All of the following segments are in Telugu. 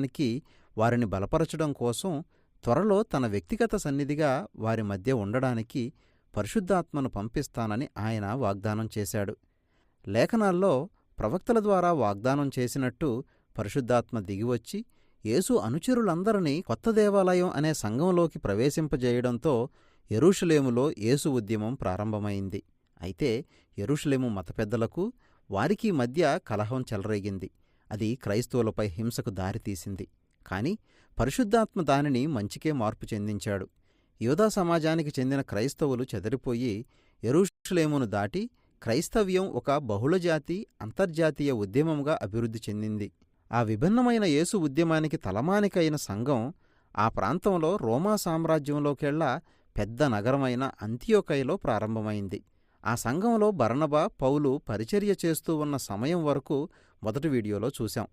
నికి వారిని బలపరచడం కోసం త్వరలో తన వ్యక్తిగత సన్నిధిగా వారి మధ్య ఉండడానికి పరిశుద్ధాత్మను పంపిస్తానని ఆయన వాగ్దానం చేశాడు. లేఖనాల్లో ప్రవక్తల ద్వారా వాగ్దానం చేసినట్టు పరిశుద్ధాత్మ దిగివచ్చి యేసు అనుచరులందరినీ కొత్త దేవాలయం అనే సంఘంలోకి ప్రవేశింపజేయడంతో యెరూషలేములో యేసు ఉద్యమం ప్రారంభమైంది. అయితే యెరూషలేము మత పెద్దలకు వారికి మధ్య కలహం చెలరేగింది. అది క్రైస్తవులపై హింసకు దారితీసింది. కాని పరిశుద్ధాత్మ దానిని మంచికే మార్పు చెందించాడు. యోధా సమాజానికి చెందిన క్రైస్తవులు చెదరిపోయి ఎరుషులేమును దాటి క్రైస్తవ్యం ఒక బహుళజాతి అంతర్జాతీయ ఉద్యమంగా అభివృద్ధి చెందింది. ఆ విభిన్నమైన యేసు ఉద్యమానికి తలమానికైన సంఘం ఆ ప్రాంతంలో రోమా సామ్రాజ్యంలోకెల్లా పెద్ద నగరమైన అంత్యోకయలో ప్రారంభమైంది. ఆ సంఘంలో బర్నబా పౌలు పరిచర్య చేస్తూ ఉన్న సమయం వరకు మొదటి వీడియోలో చూశాం.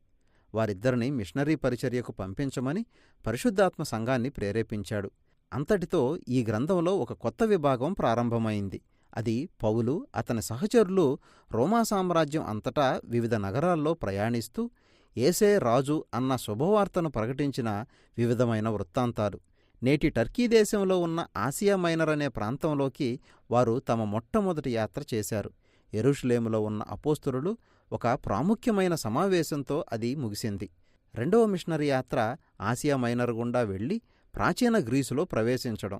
వారిద్దరిని మిషనరీ పరిచర్యకు పంపించమని పరిశుద్ధాత్మ సంఘాన్ని ప్రేరేపించాడు. అంతటితో ఈ గ్రంథంలో ఒక కొత్త విభాగం ప్రారంభమైంది. అది పౌలు అతని సహచరులు రోమా సామ్రాజ్యం అంతటా వివిధ నగరాల్లో ప్రయాణిస్తూ ఏసే రాజు అన్న శుభవార్తను ప్రకటించిన వివిధమైన వృత్తాంతాలు. నేటి టర్కీ దేశంలో ఉన్న ఆసియా మైనర్ అనే ప్రాంతంలోకి వారు తమ మొట్టమొదటి యాత్ర చేశారు. ఎరుషులేములో ఉన్న అపోస్తురులు ఒక ప్రాముఖ్యమైన సమావేశంతో అది ముగిసింది. రెండవ మిషనరీ యాత్ర ఆసియా మైనర్ గుండా వెళ్ళి ప్రాచీన గ్రీసులో ప్రవేశించడం.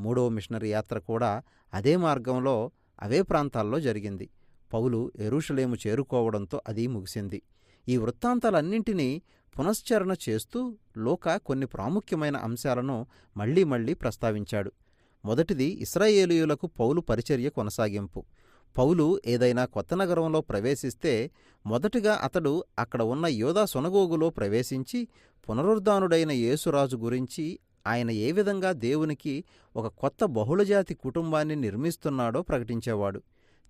మూడవ మిషనరీ యాత్ర కూడా అదే మార్గంలో అవే ప్రాంతాల్లో జరిగింది. పౌలు ఎరుషలేము చేరుకోవడంతో అది ముగిసింది. ఈ వృత్తాంతాలన్నింటినీ పునశ్చరణ చేస్తూ లోక కొన్ని ప్రాముఖ్యమైన అంశాలను మళ్ళీ మళ్ళీ ప్రస్తావించాడు. మొదటిది ఇస్రాయేలీయులకు పౌలు పరిచర్య కొనసాగింపు. పౌలు ఏదైనా కొత్త నగరంలో ప్రవేశిస్తే మొదటిగా అతడు అక్కడ ఉన్న యోధా సునగోగులో ప్రవేశించి పునరుద్ధానుడైన యేసురాజు గురించి ఆయన ఏ విధంగా దేవునికి ఒక కొత్త బహుళజాతి కుటుంబాన్ని నిర్మిస్తున్నాడో ప్రకటించేవాడు.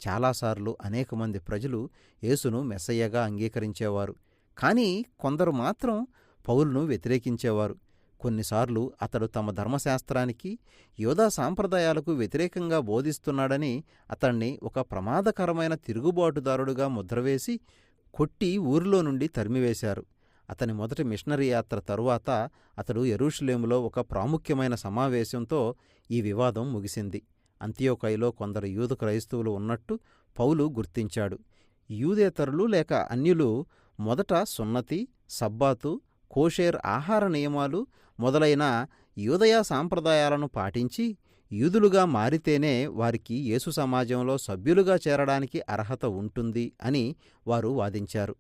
చాలాసార్లు అనేక మంది ప్రజలు యేసును మెస్సయ్యగా అంగీకరించేవారు. కానీ కొందరు మాత్రం పౌలును వ్యతిరేకించేవారు. కొన్నిసార్లు అతడు తమ ధర్మశాస్త్రానికి యోధా సాంప్రదాయాలకు వ్యతిరేకంగా బోధిస్తున్నాడని అతణ్ణి ఒక ప్రమాదకరమైన తిరుగుబాటుదారుడుగా ముద్రవేసి కొట్టి ఊరిలో నుండి తరిమివేశారు. అతని మొదటి మిషనరీ యాత్ర తరువాత అతడు ఎరూషులేములో ఒక ప్రాముఖ్యమైన సమావేశంతో ఈ వివాదం ముగిసింది. అంత్యోకైలో కొందరు యూదు క్రైస్తవులు ఉన్నట్టు పౌలు గుర్తించాడు. యూదేతరులు లేక అన్యులు మొదట సున్నతి సబ్బాతు కోషేర్ ఆహార నియమాలు మొదలైన యూదయ సాంప్రదాయాలను పాటించి యూదులుగా మారితేనే వారికి యేసు సమాజంలో సభ్యులుగా చేరడానికి అర్హత ఉంటుంది అని వారు వాదించారు.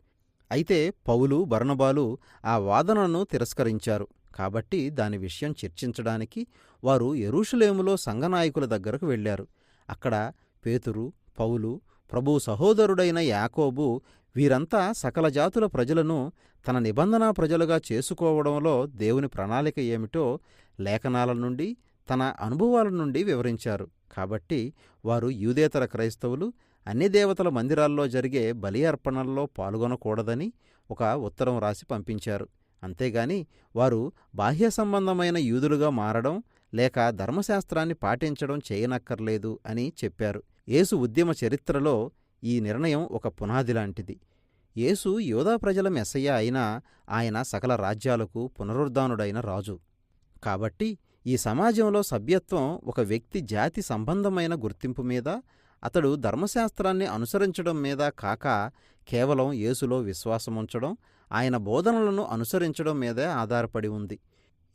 అయితే పౌలు బర్ణబాలు ఆ వాదనను తిరస్కరించారు. కాబట్టి దాని విషయం చర్చించడానికి వారు ఎరుషులేములో సంఘనాయకుల దగ్గరకు వెళ్ళారు అక్కడ పేతురు పౌలు ప్రభు సహోదరుడైన యాకోబు వీరంతా సకల జాతుల ప్రజలను తన నిబంధనా ప్రజలుగా చేసుకోవడంలో దేవుని ప్రణాళిక ఏమిటో లేఖనాల నుండి తన అనుభవాల నుండి వివరించారు. కాబట్టి వారు యూదేతర క్రైస్తవులు అన్ని దేవతల మందిరాల్లో జరిగే బలి అర్పణల్లో పాల్గొనకూడదని ఒక ఉత్తరం రాసి పంపించారు. అంతేగాని వారు బాహ్య సంబంధమైన యూదులుగా మారడం లేక ధర్మశాస్త్రాన్ని పాటించడం చేయనక్కర్లేదు అని చెప్పారు. యేసు ఉద్యమ చరిత్రలో ఈ నిర్ణయం ఒక పునాది లాంటిది యేసు యోధా ప్రజల మెస్సయ్య అయినా ఆయన సకల రాజ్యాలకు పునరుద్ధానుడైన రాజు. కాబట్టి ఈ సమాజంలో సభ్యత్వం ఒక వ్యక్తి జాతి సంబంధమైన గుర్తింపు మీద అతడు ధర్మశాస్త్రాన్ని అనుసరించడం మీద కాక కేవలం యేసులో విశ్వాసముంచడం ఆయన బోధనలను అనుసరించడం మీదే ఆధారపడి ఉంది.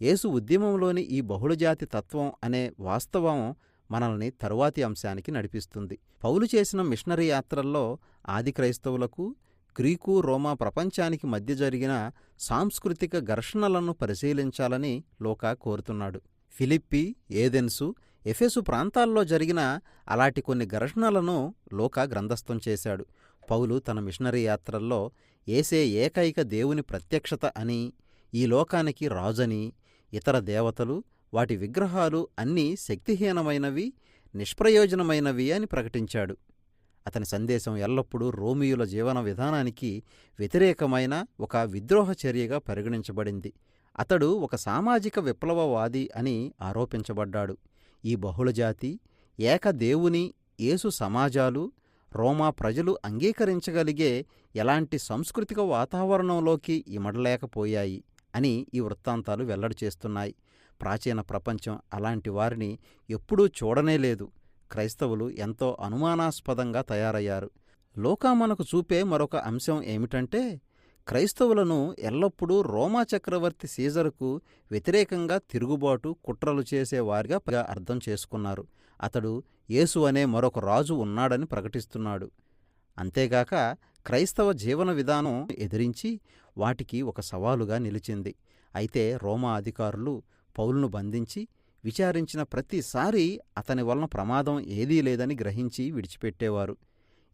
యేసు ఉద్యమంలోని ఈ బహుళజాతి తత్వం అనే వాస్తవం మనల్ని తరువాతి అంశానికి నడిపిస్తుంది. పౌలు చేసిన మిషనరీ యాత్రల్లో ఆది క్రైస్తవులకు గ్రీకు రోమా ప్రపంచానికి మధ్య జరిగిన సాంస్కృతిక ఘర్షణలను పరిశీలించాలని లోకా కోరుతున్నాడు. ఫిలిప్పి ఏదెన్సు ఎఫెసు ప్రాంతాల్లో జరిగిన అలాంటి కొన్ని ఘర్షణలను లోక గ్రంథస్థం చేశాడు. పౌలు తన మిషనరీ యాత్రల్లో ఏసే ఏకైక దేవుని ప్రత్యక్షత అని ఈ లోకానికి రాజని ఇతర దేవతలు వాటి విగ్రహాలు అన్నీ శక్తిహీనమైనవి నిష్ప్రయోజనమైనవి అని ప్రకటించాడు. అతని సందేశం ఎల్లప్పుడూ రోమియుల జీవన విధానానికి వ్యతిరేకమైన ఒక విద్రోహ చర్యగా పరిగణించబడింది. అతడు ఒక సామాజిక విప్లవవాది అని ఆరోపించబడ్డాడు. ఈ బహుళజాతి ఏకదేవుని యేసు సమాజాలు రోమా ప్రజలు అంగీకరించగలిగే ఎలాంటి సాంస్కృతిక వాతావరణంలోకి ఇమడలేకపోయాయి అని ఈ వృత్తాంతాలు వెల్లడి చేస్తున్నాయి. ప్రాచీన ప్రపంచం అలాంటి వారిని ఎప్పుడూ చూడనే లేదు. క్రైస్తవులు ఎంతో అనుమానాస్పదంగా తయారయ్యారు. లోకా మనకు చూపే మరొక అంశం ఏమిటంటే క్రైస్తవులను ఎల్లప్పుడూ రోమా చక్రవర్తి సీజరుకు వ్యతిరేకంగా తిరుగుబాటు కుట్రలు చేసేవారిగా అర్థం చేసుకున్నారు. అతడు యేసు అనే మరొక రాజు ఉన్నాడని ప్రకటిస్తున్నాడు. అంతేగాక క్రైస్తవ జీవన విధానం ఎదిరించి వాటికి ఒక సవాలుగా నిలిచింది. అయితే రోమా అధికారులు పౌలును బంధించి విచారించిన ప్రతిసారి అతని వలన ప్రమాదం ఏదీ లేదని గ్రహించి విడిచిపెట్టేవారు.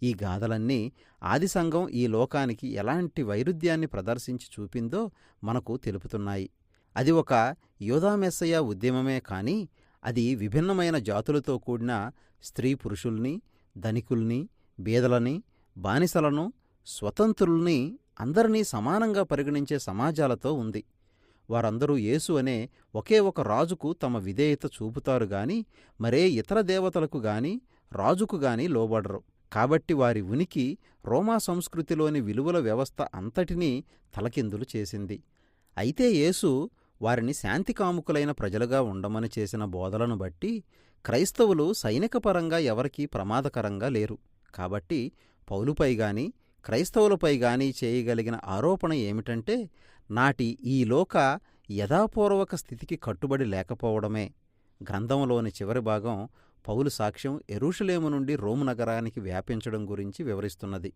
ఈ గాథలన్నీ ఆది సంఘం ఈ లోకానికి ఎలాంటి వైరుధ్యాన్ని ప్రదర్శించి చూపిందో మనకు తెలుపుతున్నాయి. అది ఒక యోధామెస్సయ ఉద్యమమే కాని అది విభిన్నమైన జాతులతో కూడిన స్త్రీ పురుషుల్ని ధనికుల్ని బీదలని బానిసలను స్వతంత్రుల్ని అందరినీ సమానంగా పరిగణించే సమాజాలతో ఉంది. వారందరూ యేసు అనే ఒకే ఒక రాజుకు తమ విధేయత చూపుతారు గాని మరే ఇతర దేవతలకు గాని రాజుకు గాని లోబడరు. కాబట్టి వారి ఉనికి రోమా సంస్కృతిలోని విలువల వ్యవస్థ అంతటినీ తలకిందులు చేసింది. అయితే యేసు వారిని శాంతికాముకులైన ప్రజలుగా ఉండమని చేసిన బోధలను బట్టి క్రైస్తవులు సైనికపరంగా ఎవరికీ ప్రమాదకరంగా లేరు. కాబట్టి పౌలుపై గాని క్రైస్తవులపై గాని చేయగలిగిన ఆరోపణ ఏమిటంటే నాటి ఈ లోక యథాపూర్వక స్థితికి కట్టుబడి లేకపోవడమే. గ్రంథంలోని చివరి భాగం పౌలు సాక్ష్యం ఎరుషులేము నుండి రోము నగరానికి వ్యాపించడం గురించి వివరిస్తున్నది.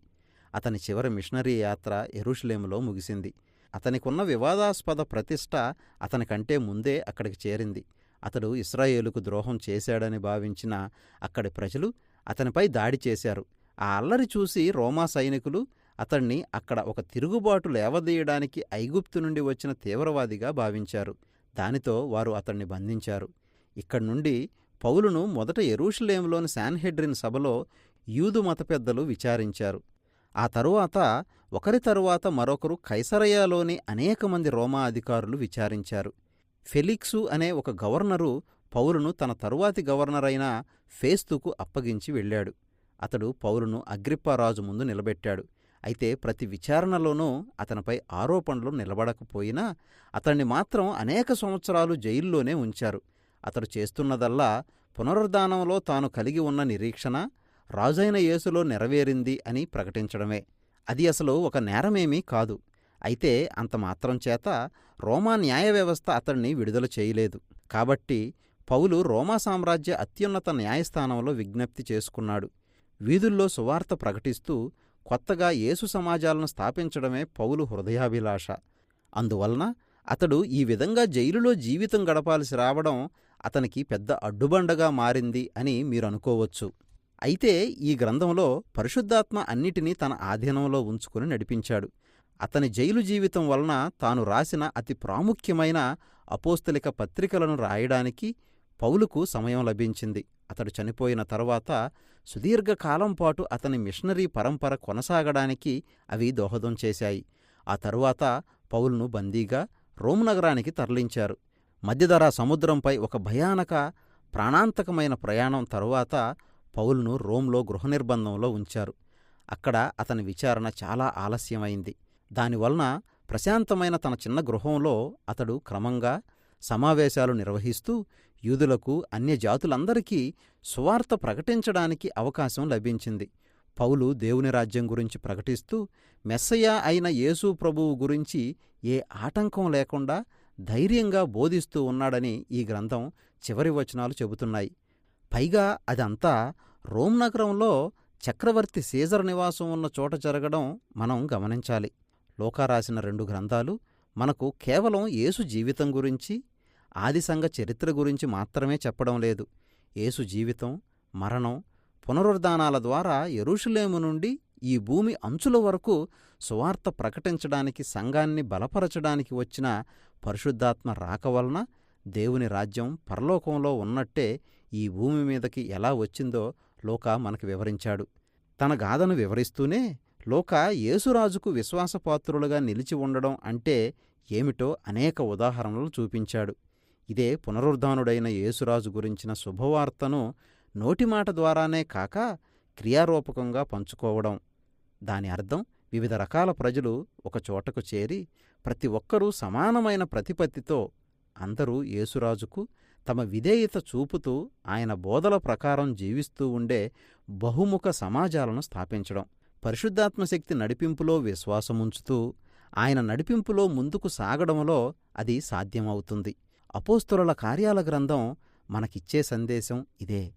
అతని చివరి మిషనరీ యాత్ర ఎరుషులేములో ముగిసింది. అతనికున్న వివాదాస్పద ప్రతిష్ట అతనికంటే ముందే అక్కడికి చేరింది. అతడు ఇస్రాయేలుకు ద్రోహం చేశాడని భావించిన అక్కడి ప్రజలు అతనిపై దాడి చేశారు. ఆ అల్లరి చూసి రోమా సైనికులు అతణ్ణి అక్కడ ఒక తిరుగుబాటు లేవదీయడానికి ఐగుప్తు నుండి వచ్చిన తీవ్రవాదిగా భావించారు. దానితో వారు అతణ్ణి బంధించారు. ఇక్కడి నుండి పౌలును మొదట ఎరూషలేంలోని శాన్హెడ్రిన్ సభలో యూదు మత పెద్దలు విచారించారు. ఆ తరువాత ఒకరి తరువాత మరొకరు కైసరయాలోని అనేక మంది రోమా అధికారులు విచారించారు. ఫెలిక్సు అనే ఒక గవర్నరు పౌలును తన తరువాతి గవర్నరైన ఫేస్తుకు అప్పగించి వెళ్ళాడు. అతడు పౌలును అగ్రిప్పారాజు ముందు నిలబెట్టాడు. అయితే ప్రతి విచారణలోనూ అతనిపై ఆరోపణలు నిలబడకపోయినా అతన్ని మాత్రం అనేక సంవత్సరాలు జైల్లోనే ఉంచారు. అతడు చేస్తున్నదల్లా పునరుద్ధానంలో తాను కలిగి ఉన్న నిరీక్షణ రాజైన యేసులో నెరవేరింది అని ప్రకటించడమే. అది అసలు ఒక నేరమేమీ కాదు. అయితే అంత మాత్రం చేత రోమా న్యాయ వ్యవస్థ అతన్ని విడుదల చేయలేదు. కాబట్టి పౌలు రోమా సామ్రాజ్య అత్యున్నత న్యాయస్థానంలో విజ్ఞప్తి చేసుకున్నాడు. వీధుల్లో సువార్త ప్రకటిస్తూ కొత్తగా యేసు సమాజాలను స్థాపించడమే పౌలు హృదయాభిలాష. అందువలన అతడు ఈ విధంగా జైలులో జీవితం గడపాల్సి రావడం అతనికి పెద్ద అడ్డుబండగా మారింది అని మీరు అనుకోవచ్చు అయితే ఈ గ్రంథంలో పరిశుద్ధాత్మ అన్నిటినీ తన ఆధీనంలో ఉంచుకుని నడిపించాడు. అతని జైలు జీవితం వలన తాను రాసిన అతి ప్రాముఖ్యమైన అపోస్తలిక పత్రికలను రాయడానికి పౌలుకు సమయం లభించింది. అతడు చనిపోయిన తరువాత సుదీర్ఘకాలం పాటు అతని మిషనరీ పరంపర కొనసాగడానికి అవి దోహదం చేశాయి. ఆ తరువాత పౌలును బందీగా రోమ్ నగరానికి తరలించారు. మధ్యధరా సముద్రంపై ఒక భయానక ప్రాణాంతకమైన ప్రయాణం తరువాత పౌలును రోమ్లో గృహ నిర్బంధంలో ఉంచారు. అక్కడ అతని విచారణ చాలా ఆలస్యమైంది. దానివలన ప్రశాంతమైన తన చిన్న గృహంలో అతడు క్రమంగా సమావేశాలు నిర్వహిస్తూ యూదులకు అన్యజాతులందరికీ సువార్త ప్రకటించడానికి అవకాశం లభించింది. పౌలు దేవుని రాజ్యం గురించి ప్రకటిస్తూ మెస్సయ్య అయిన యేసు ప్రభువు గురించి ఏ ఆటంకం లేకుండా ధైర్యంగా బోధిస్తూ ఉన్నాడని ఈ గ్రంథం చివరి వచనాలు చెబుతున్నాయి. పైగా అదంతా రోమ్ నగరంలో చక్రవర్తి సీజర్ నివాసం ఉన్న చోట జరగడం మనం గమనించాలి. లోకా రాసిన రెండు గ్రంథాలు మనకు కేవలం యేసు జీవితం గురించి ఆదిసంగ చరిత్ర గురించి మాత్రమే చెప్పడం లేదు. యేసు జీవితం మరణం పునరుద్ధానాల ద్వారా ఎరుషులేము నుండి ఈ భూమి అంచుల వరకు సువార్త ప్రకటించడానికి సంఘాన్ని బలపరచడానికి వచ్చిన పరిశుద్ధాత్మ రాక వలన దేవుని రాజ్యం పరలోకంలో ఉన్నట్టే ఈ భూమి మీదకి ఎలా వచ్చిందో లోక మనకు వివరించాడు. తన గాథను వివరిస్తూనే లోక యేసురాజుకు విశ్వాసపాత్రులుగా నిలిచి ఉండడం అంటే ఏమిటో అనేక ఉదాహరణలు చూపించాడు. ఇదే పునరుద్ధానుడైన యేసురాజు గురించిన శుభవార్తను నోటిమాట ద్వారానే కాక క్రియారూపకంగా పంచుకోవడం. దాని అర్థం వివిధ రకాల ప్రజలు ఒక చోటకు చేరి ప్రతి ఒక్కరూ సమానమైన ప్రతిపత్తితో అందరూ యేసురాజుకు తమ విధేయత చూపుతూ ఆయన బోధల ప్రకారం జీవిస్తూ ఉండే బహుముఖ సమాజాలను స్థాపించడం. పరిశుద్ధాత్మశక్తి నడిపింపులో విశ్వాసముంచుతూ ఆయన నడిపింపులో ముందుకు సాగడంలో అది సాధ్యమవుతుంది. అపోస్తుల కార్యాల గ్రంథం మనకిచ్చే సందేశం ఇదే.